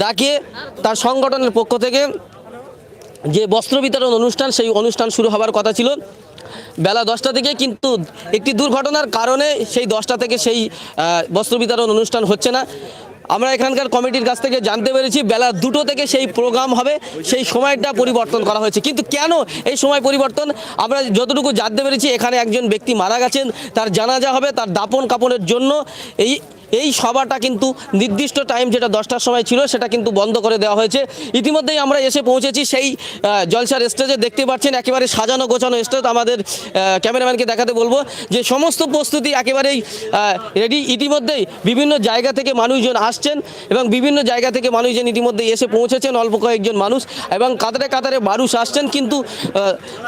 ডাকে তার সংগঠনের পক্ষ থেকে যে বস্ত্র বিতরণ অনুষ্ঠান, সেই অনুষ্ঠান শুরু হবার কথা ছিল। বেলা দশটা থেকে কিন্তু একটি দুর্ঘটনার কারণে সেই দশটা থেকে সেই বস্ত্র বিতরণ অনুষ্ঠান হচ্ছে না। আমরা এখানকার কমিটির কাছ থেকে জানতে পেরেছি, বেলা দুটো থেকে সেই প্রোগ্রাম হবে, সেই সময়টা পরিবর্তন করা হয়েছে। কিন্তু কেন এই সময় পরিবর্তন? আমরা যতটুকু জানতে পেরেছি, এখানে একজন ব্যক্তি মারা গেছেন, তার জানাজা হবে, তার দাপন কাপনের জন্য। এই এই সভাটা কিন্তু নির্দিষ্ট টাইম যেটা দশটার সময় ছিল সেটা কিন্তু বন্ধ করে দেওয়া হয়েছে। ইতিমধ্যেই আমরা এসে পৌঁছেছি সেই জলসার স্টেজে দেখতে পাচ্ছেন একেবারে সাজানো গোছানো স্টেজ আমাদের ক্যামেরাম্যানকে দেখাতে বলব যে সমস্ত প্রস্তুতি একেবারেই রেডি ইতিমধ্যেই বিভিন্ন জায়গা থেকে মানুষজন আসছেন এবং বিভিন্ন জায়গা থেকে মানুষজন ইতিমধ্যে এসে পৌঁছেছেন। অল্প কয়েকজন মানুষ এবং কাতারে কাতারে মানুষ আসছেন। কিন্তু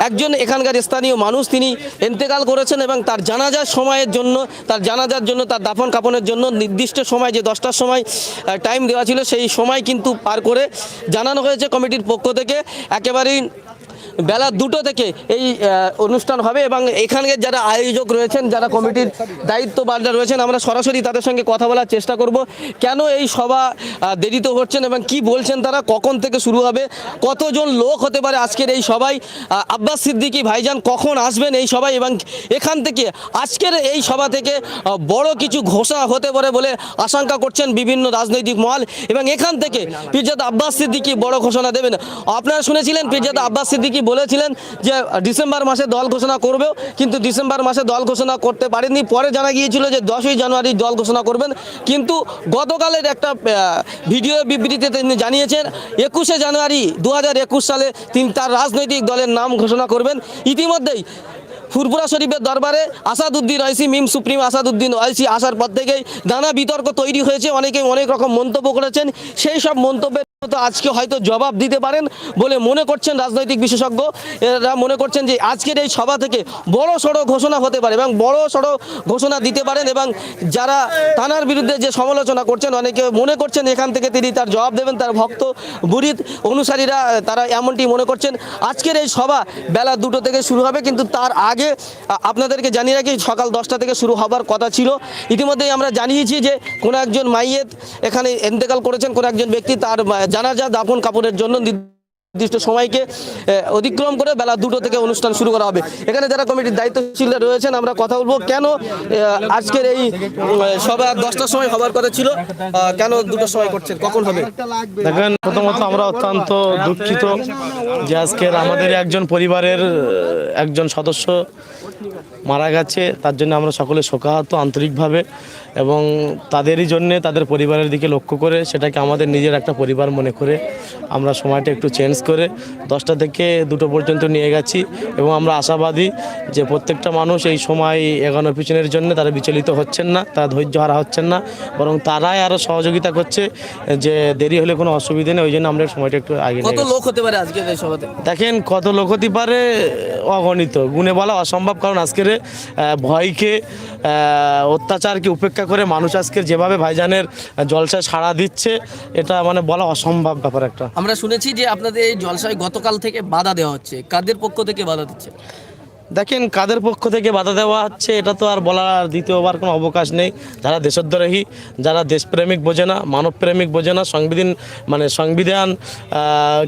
একজন এখানকার স্থানীয় মানুষ তিনি এন্তেকাল করেছেন এবং তার জানাজার সময়ের জন্য, তার জানাজার জন্য, তার দাফন কাপনের জন্য নির্দিষ্ট সময়, যে দশটার সময় টাইম দেওয়া ছিল, সেই সময় কিন্তু পার করে জানানো হয়েছে কমিটির পক্ষ থেকে। একেবারেই বেলা দুটো থেকে এই অনুষ্ঠান হবে এবং এখানে যারা আয়োজক রয়েছেন যারা কমিটির দায়িত্ববানরা রয়েছেন আমরা সরাসরি তাদের সঙ্গে কথা বলার চেষ্টা করব। কেন এই সভা দেরিতে হচ্ছেন এবং কি বলছেন তারা কখন থেকে শুরু হবে কতজন লোক হতে পারে আজকের এই আহ, আব্বাস সিদ্দিকী ভাইজান কখন আসবেন এই সবাই এবং এখান থেকে আজকের এই সভা থেকে বড় কিছু ঘোষণা হতে পারে বলে আশঙ্কা করছেন বিভিন্ন রাজনৈতিক মহল এবং এখান থেকে পিরজাদা আব্বাস সিদ্দিকী বড় ঘোষণা দেবেন। আপনারা শুনেছিলেন পিরজাদা আব্বাস সিদ্দিকী বলেছিলেন যে ডিসেম্বর মাসে দল ঘোষণা করবেও, কিন্তু ডিসেম্বর মাসে দল ঘোষণা করতে পারেননি। পরে জানা গিয়েছিল যে দশই জানুয়ারি দল ঘোষণা করবেন। কিন্তু গতকালের একটা ভিডিও বিবৃতিতে তিনি জানিয়েছেন, একুশে জানুয়ারি দু হাজার একুশ সালে তিনি তার রাজনৈতিক দলের নাম ঘোষণা করবেন। ইতিমধ্যেই ফুরপুরা শরীফের দরবারে আসাদুদ্দিন ওয়াইসি, মিম সুপ্রিম আসাদুদ্দিন ওয়াইসি আসার পর থেকেই নানা বিতর্ক তৈরি হয়েছে। অনেকে অনেক রকম মন্তব্য করেছেন। সেই সব মন্তব্যের তো আজকে হয়তো জবাব দিতে পারেন বলে মনে করছেন রাজনৈতিক বিশেষজ্ঞ। এরা মনে করছেন যে আজকের এই সভা থেকে বড় সড়ো ঘোষণা হতে পারে এবং বড় সড়ো ঘোষণা দিতে পারেন এবং যারা তানার বিরুদ্ধে যে সমালোচনা করছেন, অনেকে মনে করছেন এখান থেকে তিনি তার জবাব দেবেন, তার ভক্ত বুড়িদ অনুসারীরা তারা এমনটি মনে করছেন। আজকের এই সভা বেলা দুটো থেকে শুরু হবে, কিন্তু তার আগে আ- আপনাদেরকে জানিয়ে রাখি, সকাল দশটা থেকে শুরু হবার কথা ছিল। ইতিমধ্যেই আমরা জানিয়েছি যে, কোনো একজন মাইয়েত এখানে এন্তেকাল করেছেন, কোনো একজন ব্যক্তি তার জানা জানাজা দাফন কাপড়ের জন্য নির্দিষ্ট সময়কে অতিক্রম করে বেলা দুটো থেকে অনুষ্ঠান শুরু করা হবে। এখানে যারা কমিটির দায়িত্বশীলরা রয়েছেন, আমরা কথা বলব কেন আজকের এই সভা দশটার সময় হবার কথা ছিল কেন দুটোর সময় করছেন, কখন হবে? দেখেন প্রথমত আমরা অত্যন্ত দুঃখিত যে আজকের আমাদের একজন পরিবারের, একজন সদস্য মারা গেছে, তার জন্য আমরা সকলে শোকাহত আন্তরিকভাবে এবং তাদেরই জন্য তাদের পরিবারের দিকে লক্ষ্য করে সেটাকে আমাদের নিজের একটা পরিবার মনে করে আমরা সময়টা একটু চেঞ্জ করে দশটা থেকে দুটো পর্যন্ত নিয়ে গেছি এবং আমরা আশাবাদী যে প্রত্যেকটা মানুষ এই সময় এগানো পিছনের জন্য তারা বিচলিত হচ্ছেন না তারা ধৈর্য হারা হচ্ছেন না বরং তারাই আরও সহযোগিতা করছে যে দেরি হলে কোনো অসুবিধা নেই ওই জন্য আমরা সময়টা একটু আগে কত লোক হতে পারে আজকে দেখেন কত লোক হতে পারে অগণিত। গুণে বলা অসম্ভব, কারণ আজকের ভয়কে অত্যাচারকে উপেক্ষা করে মানুষ আজকের যেভাবে ভাইজানের জলসায় সাড়া দিচ্ছে, এটা মানে বলা অসম্ভব ব্যাপার একটা। আমরা শুনেছি যে আপনাদের এই জলসায় গতকাল থেকে বাধা দেওয়া হচ্ছে। কাদের পক্ষ থেকে বাধা দিচ্ছে? দেখেন কাদের পক্ষ থেকে বাধা দেওয়া হচ্ছে, এটা তো আর বলার দ্বিতীয়বার কোনো অবকাশ নেই। যারা দেশদ্রোহী, যারা দেশপ্রেমিক বোঝে না, মানবপ্রেমিক বোঝে না, সংবিধান মানে সংবিধান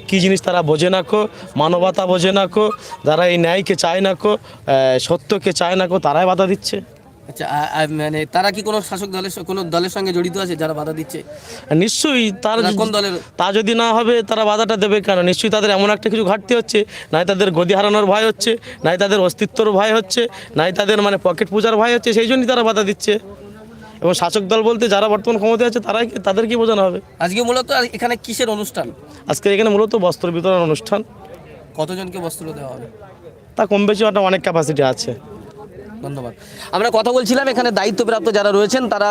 কি জিনিস তারা বোঝে না কো, মানবতা বোঝে না কো, যারা এই ন্যায়কে চায় না কো সত্যকে চায় না কো, তারাই বাধা দিচ্ছে। আচ্ছা মানে তারা কি কোনো শাসক দলের কোনো দলের সঙ্গে জড়িত আছে যারা বাধা দিচ্ছে? নিশ্চয়ই তার কোন দলের? তা যদি না হবে তারা বাধাটা দেবে কেন? নিশ্চয়ই তাদের এমন একটা কিছু ঘাটতি হচ্ছে নাই তাদের গদি হারানোর ভয় হচ্ছে নাই তাদের অস্তিত্বর ভয় হচ্ছে নাই তাদের মানে পকেট পূজার ভয় হচ্ছে সেই জন্যই তারা বাধা দিচ্ছে। এবং শাসক দল বলতে যারা বর্তমান ক্ষমতায় আছে তারাই কি- তাদের কি বোঝানো হবে? আজকে মূলত এখানে কিসের অনুষ্ঠান? আজকে এখানে মূলত বস্ত্র বিতরণ অনুষ্ঠান। কতজনকে বস্ত্র দেওয়া হবে? তা কম বেশি একটা অনেক ক্যাপাসিটি আছে। ধন্যবাদ। আমরা কথা বলছিলাম, এখানে দায়িত্বপ্রাপ্ত যারা রয়েছেন, তারা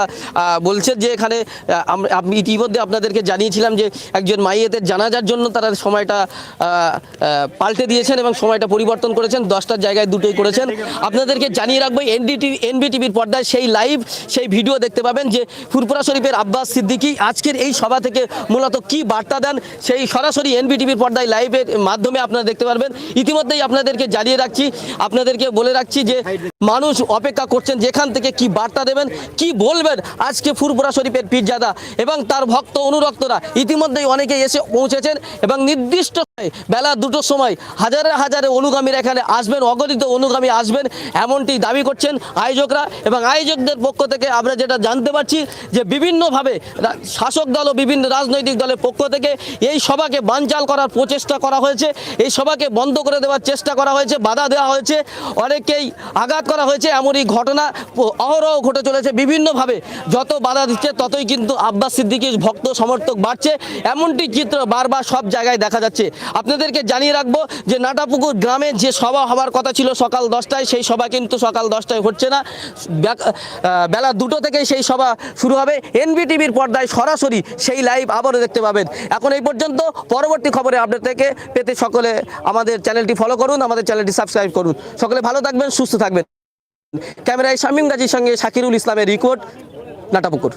বলছে যে এখানে আমি ইতিমধ্যে আপনাদেরকে জানিয়েছিলাম যে একজন মাইয়েতের জানাজার জন্য তারা সময়টা পাল্টে দিয়েছেন এবং সময়টা পরিবর্তন করেছেন। দশটার জায়গায় দুটোই করেছেন। আপনাদেরকে জানিয়ে রাখব এনডিটিভি এনবিটিভির পর্দায় সেই লাইভ সেই ভিডিও দেখতে পাবেন যে ফুরপুরা শরীফের আব্বাস সিদ্দিকি আজকের এই সভা থেকে মূলত কি বার্তা দেন, সেই সরাসরি এনবিটিভির পর্দায় লাইভের মাধ্যমে আপনারা দেখতে পারবেন। ইতিমধ্যেই আপনাদেরকে জানিয়ে রাখছি, আপনাদেরকে বলে রাখছি যে মানুষ অপেক্ষা করছেন যেখান থেকে কি বার্তা দেবেন, কি বলবেন আজকে ফুরপুরা শরীফের পীরজাদা এবং তার ভক্ত অনুরক্তরা ইতিমধ্যেই অনেকে এসে পৌঁছেছেন এবং নির্দিষ্ট বেলা দুটোর সময় হাজারে হাজারে অনুগামীরা এখানে আসবেন, অগণিত অনুগামী আসবেন, এমনটি দাবি করছেন আয়োজকরা এবং আয়োজকদের পক্ষ থেকে আমরা যেটা জানতে পারছি যে বিভিন্নভাবে শাসক দল ও বিভিন্ন রাজনৈতিক দলের পক্ষ থেকে এই সভাকে বানচাল করার প্রচেষ্টা করা হয়েছে, এই সভাকে বন্ধ করে দেওয়ার চেষ্টা করা হয়েছে, বাধা দেওয়া হয়েছে অনেকেই আঘাত করা হয়েছে এমনই ঘটনা। অহরহ ঘটে চলেছে বিভিন্নভাবে। যত বাধা দিচ্ছে ততই কিন্তু আব্বাস সিদ্দিকীর ভক্ত সমর্থক বাড়ছে। এমনটি চিত্র বারবার সব জায়গায় দেখা যাচ্ছে। আপনাদেরকে জানিয়ে রাখব যে নাটাপুকুর গ্রামে যে সভা হওয়ার কথা ছিল সকাল দশটায়, সেই সভা কিন্তু সকাল দশটায় হচ্ছে না। বেলা দুটো থেকেই সেই সভা শুরু হবে। এনবিটিভির পর্দায় সরাসরি সেই লাইভ আবারও দেখতে পাবেন। এখন এই পর্যন্ত পরবর্তী খবরে আপডেট থেকে পেতে সকলে আমাদের চ্যানেলটি ফলো করুন, আমাদের চ্যানেলটি সাবস্ক্রাইব করুন। সকলে ভালো থাকবেন, সুস্থ থাকবেন। ক্যামেরায় শামীম গাজীর সঙ্গে শাকিরুল ইসলামের রিকোর্ড নাটাপুকুর।